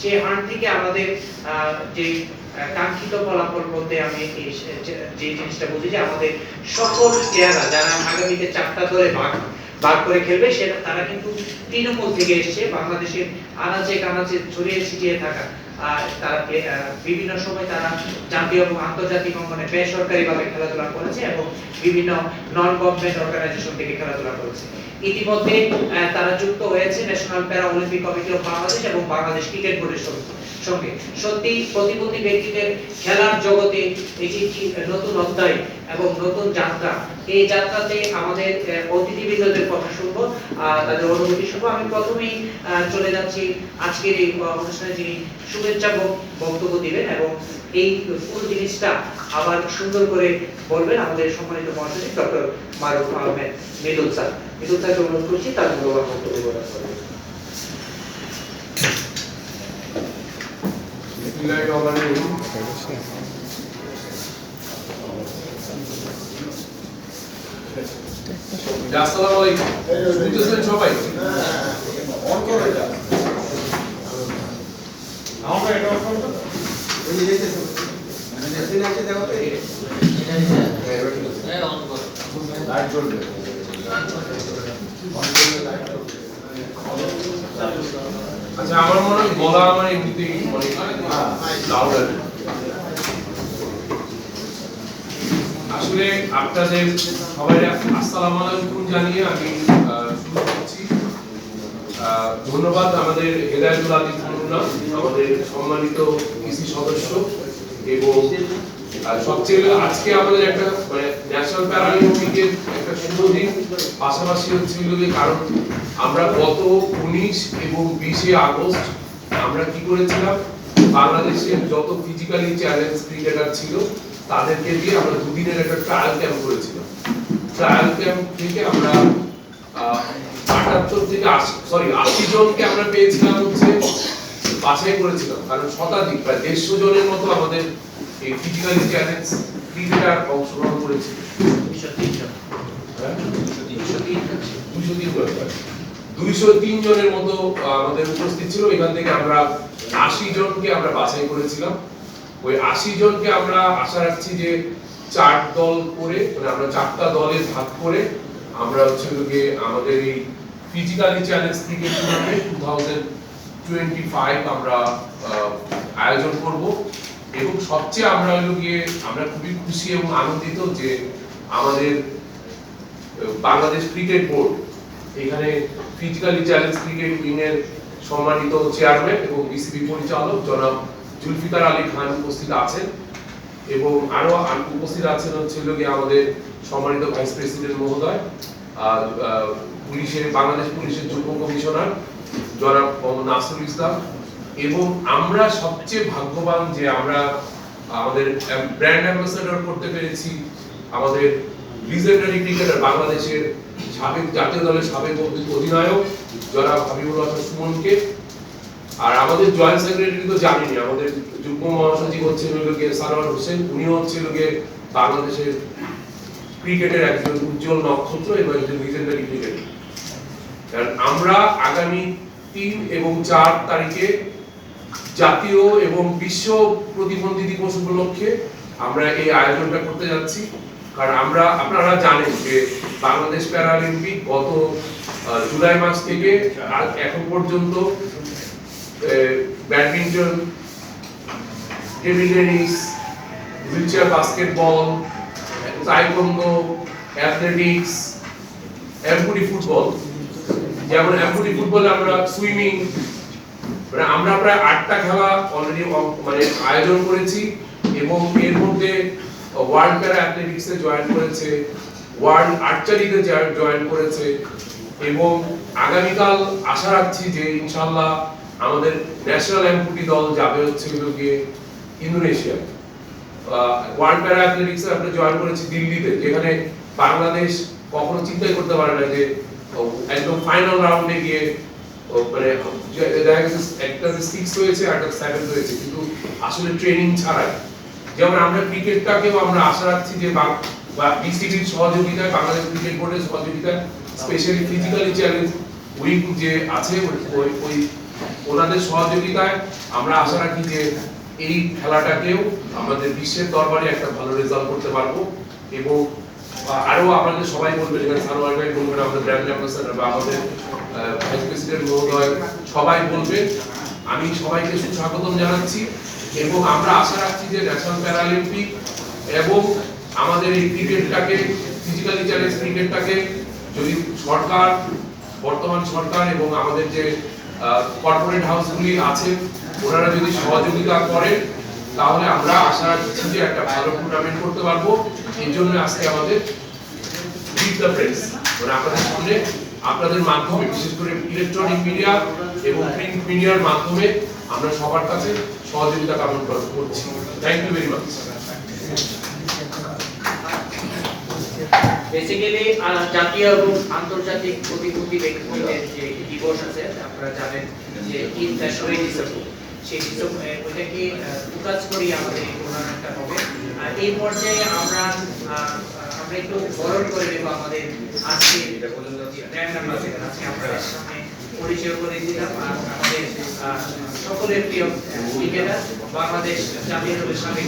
সেই হার থেকে আমাদের যে কাঙ্ক্ষিত ফলাফল বলতে আমি যে জিনিসটা বুঝি যে আমাদের সকল প্লেয়াররা যারা আগামীতে চারটা ধরে ভাগ ভাগ করে খেলবে, সেটা তারা কিন্তু তৃণমূল থেকে এসেছে। বাংলাদেশের আনাচে কানাচে ছড়িয়ে ছিটিয়ে থাকা তারা বিভিন্ন সময় তারা জাতীয় এবং আন্তর্জাতিক অঙ্গনে বেসরকারিভাবে খেলাধুলা করেছে এবং বিভিন্ন নন গভর্নমেন্ট অর্গানাইজেশন থেকে খেলাধুলা করেছে। ইতিমধ্যে তারা যুক্ত হয়েছে ন্যাশনাল প্যারা অলিম্পিক কমিটি অফ বাংলাদেশ এবং বাংলাদেশ ক্রিকেট বোর্ডের সঙ্গে সঙ্গে। সত্যি প্রতিবন্ধী ব্যক্তিদের খেলার জগতে এটি একটি নতুন অধ্যায় এবং নতুন যাত্রা। এই যাত্রাতে আমাদের অতিথিবৃন্দদের কথা শুনব তাদের অনুভূতি শুনব। আমি প্রথমেই চলে যাচ্ছি আজকের এই অনুষ্ঠানে যিনি শুভেচ্ছা বক্তব্য দিবেন এবং এই পুরো জিনিসটা আবার সুন্দর করে বলবেন আমাদের সম্মানিত মহাসচিব ডক্টর মারুফ আহমেদ মৃদুল স্যার। মৃদুল স্যারকে অনুরোধ করছি তার বক্তব্য প্রদান করেন আসসালামু আলাইকুম। শুনতেছেন সবাই? আচ্ছা আমার মনে হয় গলা আমার এমনিতেই অনেক লাউড আসলে আপনাদের সবাই আসসালামু আলাইকুম জানিয়ে আমি শুরু করছি। ধন্যবাদ আমাদের হেদায়তুল আদিব মুন্না, আমাদের সম্মানিত কৃষি সদস্য এবং সবচেয়ে আজকে আমাদের একটা মানে ন্যাশনাল প্যারালিম্পিকের একটা পাশাপাশি হচ্ছে হলো কারণ আমরা গত উনিশ এবং বিশে আগস্ট আমরা কি করেছিলাম? বাংলাদেশের যত ফিজিক্যালি চ্যালেঞ্জ ক্রিকেটার ছিল, তাদেরকে দিয়ে আমরা দুদিনের একটা ট্রায়াল ক্যাম্প করেছিলাম। ট্রায়াল ক্যাম্প থেকে আমরা আটাত্তর থেকে সরি আশি জনকে আমরা পেয়েছিলাম হচ্ছে বাছাই করেছিলাম, কারণ শতাধিক, প্রায় দেড়শো জনের মতো আমাদের এই ফিজিক্যালি চ্যালেঞ্জ ক্রিকেটার অংশগ্রহণ করেছিল দুইশো তিনজন হ্যাঁ? দুইশো তিনজন দুইশো তিন জনের মতো আমাদের উপস্থিত ছিল। এখান থেকে আমরা আশি জনকে আমরা বাছাই করেছিলাম। ওই আশি জনকে আমরা আশা রাখছি যে চার দল করে মানে আমরা চারটা ভাগ করে আমরা হচ্ছে গিয়ে আমাদের এই physically challenge tournament two twenty five আমরা আয়োজন করব। এবং সবচেয়ে আমরা হলো গিয়ে, আমরা খুবই খুশি এবং আনন্দিত যে আমাদের বাংলাদেশ ক্রিকেট বোর্ড এখানে ফিজিক্যালি চ্যালেঞ্জ ক্রিকেট উইং এর সম্মানিত চেয়ারম্যান এবং বিসিবি পরিচালক জনাব জুলফিকার আলী খান উপস্থিত আছেন। এবং আরও আন- উপস্থিত আছেন হচ্ছে গিয়ে আমাদের সম্মানিত ভাইস প্রেসিডেন্ট মহোদয়, আর পুলিশের, বাংলাদেশ পুলিশের যুগ্ম কমিশনার জনাব মোহাম্মদ নাসরুল ইসলাম। এবং আমরা সবচেয়ে ভাগ্যবান যে আমরা আমাদের ব্র্যান্ড অ্যাম্বাসেডর করতে পেরেছি আমাদের লিজেন্ডারি ক্রিকেটার বাংলাদেশের সাবেক জাতীয় দলের সাবেক অধিনায়ক জনাব হাবিবুল হাসান সুমনকে। আর আমাদের জয়েন্ট সেক্রেটারি তো জানেনই, আমাদের যুগ্ম মহাসচিব হচ্ছেন হলো গিয়ে সারোয়ার হোসেন, উনিও হচ্ছে হলো গিয়ে বাংলাদেশের ক্রিকেটের একজন উজ্জ্বল নক্ষত্র এবং একজন লিজেন্ডারি ক্রিকেটার কারণ আমরা আগামী তিন এবং চার তারিখে জাতীয় এবং বিশ্ব প্রতিবন্ধী দিবস উপলক্ষে আমরা এই আয়োজনটা করতে যাচ্ছি। কারণ আমরা, আপনারা জানেন যে বাংলাদেশ প্যারালিম্পিক গত জুলাই মাস থেকে এখন পর্যন্ত badminton, table tennis, wheelchair basketball, taekwondo, athletics amputee football. যেমন অ্যাম্পুটি ফুটবলে আমরা সুইমিং মানে আমরা প্রায় আটটা খেলা অলরেডি মানে আয়োজন করেছি এবং এর মধ্যে ওয়ার্ল্ড প্যারা অ্যাথলেটিক্সে জয়েন করেছে ওয়ার্ল্ড আর্চারিতে জয়েন করেছে এবং আগামীকাল আশা রাখছি যে ইনশাল্লাহ আমাদের ন্যাশনাল দল যাবে হচ্ছে গিয়ে ইন্দোনেশিয়া ওয়ার্ল্ড প্যারা অ্যাথলেটিক্সে আমরা জয়েন করেছি দিল্লিতে, যেখানে বাংলাদেশ কখনো চিন্তাই করতে পারে না যে একদম ফাইনাল রাউন্ডে গিয়ে মানে দেখা গেছে একটা সিক্স হয়েছে, আর একটা সেভেন হয়েছে। কিন্তু আসলে ট্রেনিং ছাড়াই যেমন আমরা ক্রিকেটটাকেও আমরা আশা রাখছি যে বাং- বিসিবির সহযোগিতায় বাংলাদেশ ক্রিকেট বোর্ডের সহযোগিতায় স্পেশালি ফিজিক্যালি চ্যালেঞ্জ উইক যে আছে ওই- ওই ওনাদের সহযোগিতায় আমরা আশা রাখি যে এই খেলাটাকেও আমাদের বিশ্বের দরবারে একটা ভালো রেজাল্ট করতে পারব। এবং আহ, আরও আপনাদের সবাই বলবেন এখানে সানোয়ার ভাই বলবেন আমাদের ব্র্যান্ড অ্যাম্বাসাডার বা আমাদের ভাইস প্রেসিডেন্ট মহোদয় সবাই বলবে আমি সবাইকে সুস্বাগতম জানাচ্ছি। এবং আমরা আশা রাখছি যে ন্যাশনাল প্যারালিম্পিক এবং আমাদের এই ক্রিকেটটাকে ফিজিক্যালি চ্যালেঞ্জ ক্রিকেটটাকে, যদি সরকার, বর্তমান সরকার এবং আমাদের যে কর্পোরেট হাউসগুলি আছে, ওনারা যদি সহযোগিতা করে, তাহলে আমরা আশা রাখছি যে একটা ভালো টুর্নামেন্ট করতে পারব। এই জন্য আজকে আমাদের দ্য প্রেস মানে আপনাদের সামনে আপনাদের মাধ্যমে, বিশেষ করে ইলেকট্রনিক মিডিয়া এবং প্রিন্ট মিডিয়ার মাধ্যমে আমরা সবার কাছে সহযোগিতা কামনা করছি। Thank you very much basically জাতীয় এবং আন্তর্জাতিক প্রতিবন্ধী ব্যক্তিদের যে দিবস আছে, আপনারা জানেন যে ইন্টারন্যাশনাল ডিসেম্বর সেই ওইটাকে ফোকাস করি আমাদের এই টুর্নামেন্টটা হবে। এই পর্যায়ে আমরা আমরা একটু বরণ করে নেব আমাদের আজকে ব্র্যান্ড অ্যাম্বাসেডর আজকে আপনাদের পরিচয় করে দিলাম, আর আমাদের সকলের প্রিয় ক্রিকেটার, বাংলাদেশ জাতীয় দলের সাবেক